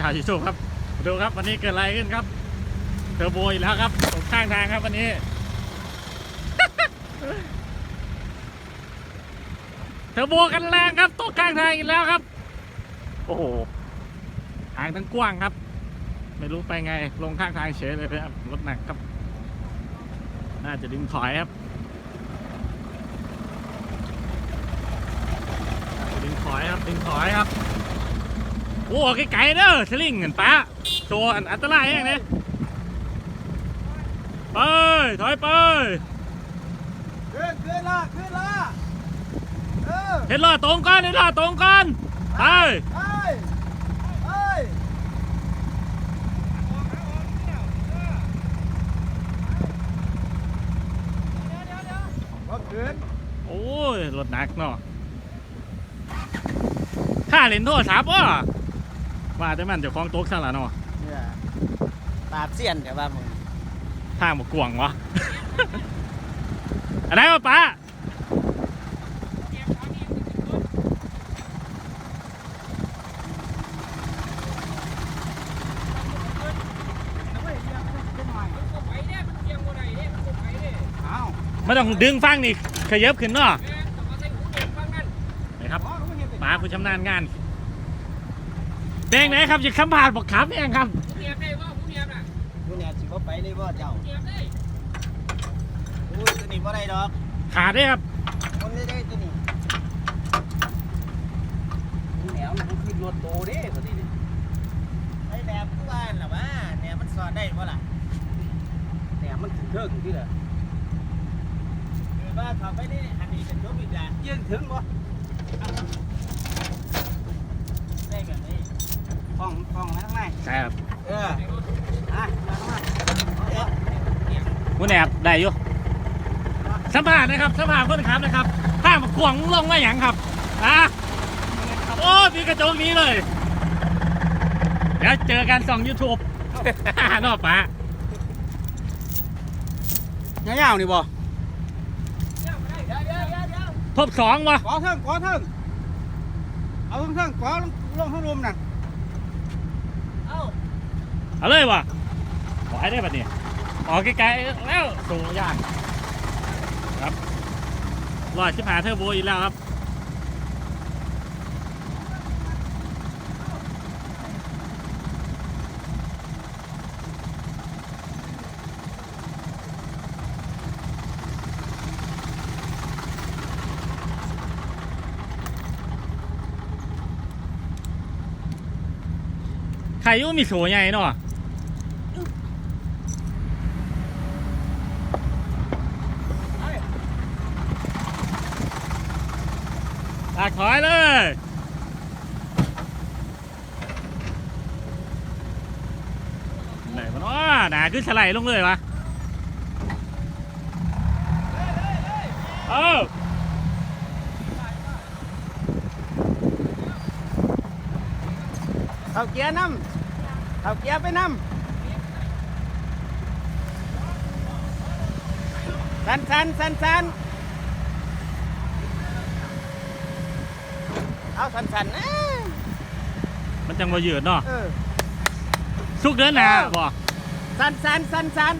ชาวยูทูบครับดูครับวันนี้เกิดอะไรขึ้นครับเทอร์โบอีกแล้วครับตกข้างทางครับวันนี้ เทอร์โบกันแรงครับตกข้างทางอีกแล้วครับ โอ้โหทางทั้งกว้างครับ ไม่รู้ไปไงลงข้างทางเฉยเลยครับรถหนักครับ น่าจะดึงถอยครับดึงถอยครับดึงถอยครับ โอ้ไกลๆเด้อสลิงเงินป้าโชว์อันอันตรายแห้งเนี่ยไปถอยไปขึ้นขึ้นละขึ้นละเออเห็นล้อตรงก่อนเห็นล้อตรงก่อนไปไปไปรถขึ้นโอ้ยรถหนักเนาะข้าเล่นโทรศัพท์วะ ว่าแต่มันเดี๋ยวคล้องโต๊ะซะละเนาะเนี่ยปราบเสียนแต่ว่ามึงทางบกกวางวะอะไรวะป้าเอาไม่ต้องดึงฟังนี่ขยับขึ้นเนาะไหนครับอ๋อรู้เห็นเป็นป้าคุณชำนาญงาน เด้งไหนครับอย่าคำผ่านบอกขับเองครับผู้เนี่ยสิบ่ไปเลยบ่เจ้าโอ้ยตัวนี้บ่ได้ดอกขาดได้ครับคนได้ได้ตัวนี้แหนวมันคือรถโตเด้ตัวนี้ไอ้แหนมผู้ว่าน่ะว่าแหนมมันสอดได้บ่ล่ะแหนมมันถึงเทิงที่ละคือว่าขับไปนี่อันนี้เป็นยกอีกแล้วยืนถึงบ่ได้กัน นี่ห้องห้องไว้ข้างในใช่ครับเอออะมามาเอาคุณแอบได้อยู่สัมภาษณ์นะครับสัมภาษณ์คนขับนะครับข้ามขวางลงมาอย่างครับอะโอ้มีกระจกนี้เลยเดี๋ยวเจอกันส่องยูทูบ นอกป้าเงาๆนี่บ่ทบสองวะ ขอเทิงขอเทิงเอาเทิงเทิงขอลงลงข้างลมน่ะเอา เอาเลยวะขอให้ได้ปะเนี่ยออกไกลๆแล้วสูงยากครับรอยชิบหายเทอร์โบอีกแล้วครับใครยุ่มีโสใหญ่เนาะ ลากถอยเลยไหนมันอ้อหนาขึ้นสไลด์ลงเลยวะเอาเอาเกียร์นำเอาเกียร์ไปนำสันสันสันสัน เอาสันสันนะมันจังว่ายืดเนาะเออ สุกเดินหนาบ่ สันสันสันสัน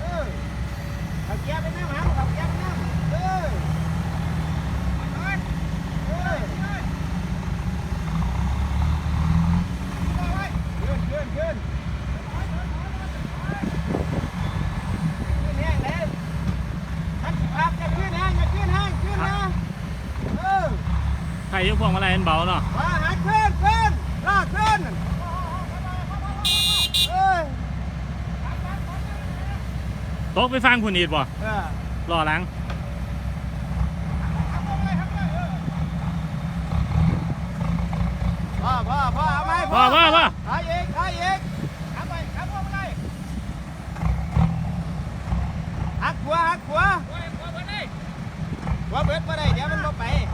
เออเอาเกียร์ไปนำหาเอาเกียร์ไปนำเออเออ ขึ้นขึ้นขึ้นขึ้นแห้งแล้วทันสิครับจะขึ้นแห้งจะขึ้นแห้งขึ้นนะเออ ใค รอยุ่พวงมาลัยมันเบาเนาะมาหาขึ้นขึ้นลากขึ้นเอ้ยตกไปฟังคุณอีดบ่เออรอหลังพ่อพ่อพ่อเอาไหมพ่อพ่อพ่อเอาอีกเอาอีกขับไปขับพ่อไปเลยหักหัวหักหัวหัวเบิดมาได้เดี๋ยวมันบ่ไปอ๋อไอ้เด็ด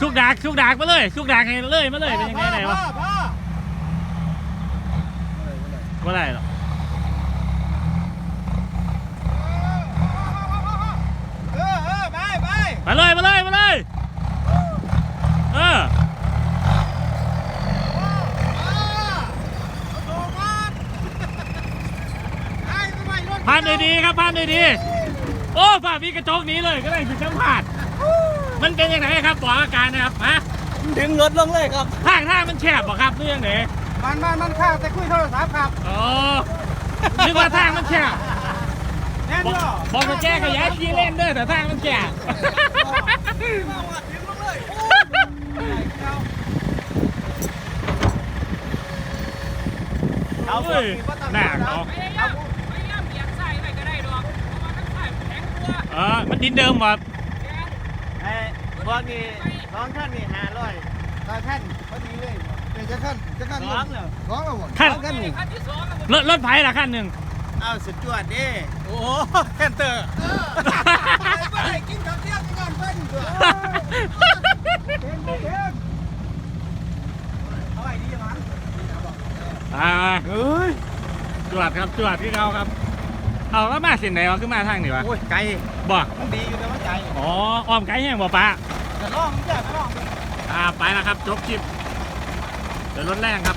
สุกดากสุกดากมาเลย สุกดากให้เลยมาเลยเป็นยังไงไหนวะพ่อพ่อว่าไรหรอกเออเออไปไปมาเลยมาเลยมาเลยเออพานดีๆครับพานดีๆโอ้ฝ่ามีกระจกนี้เลยก็เลยถึงจังหวัด มันเป็นยังไงครับบอกอาการนะครับฮะดึงรถลงเลยครับทางทางมันแฉบบ่ครับเรื่องไหนมันมันมันข้าวแต่คุยโทรศัพท์ครับอ๋อนึกว่าทางมันแฉบแน่นบอกบ่บอกจะแจ้ขยายขี้เล่นเด้อแต่ทางมันแฉบเอาเฮ้ยหนักเนาะพยายามพยายามเบี่ยงซ้ายไปก็ได้ดอกเพราะว่ามันซ้ายมันแข็งตัวเออมันดินเดิมว่ะแกนไอ้พวกนี้สองท่านนี่ห้าร้อยต่อท่านพอดีเลยนี่จะขั้นจะขั้นสองแล้วสองแล้วบ่ขั้นกันนี่ขั้นที่สองอะผมรถรถไผ่ละขั้นหนึ่งเอาสุดจวดดิโอ้แคนเตอร์ไปกินข้าวเที่ยงก่อนเพิ่นตัวเก่งเก่งเอาไอ้ดีมั้งอ่าเฮ้ยจวดครับจวดที่เขาครับ เอาก็มาสินไหนวะขึ้นมาทางนี่วะโอ้ยไกลบ่มันดีอยู่แต่ว่าไกลอ๋ออ้อมไกลแห้งบ่ป้าจะลองจะลองอ่าไปแล้วครับจบคลิปเดี๋ยวรถแรงครับ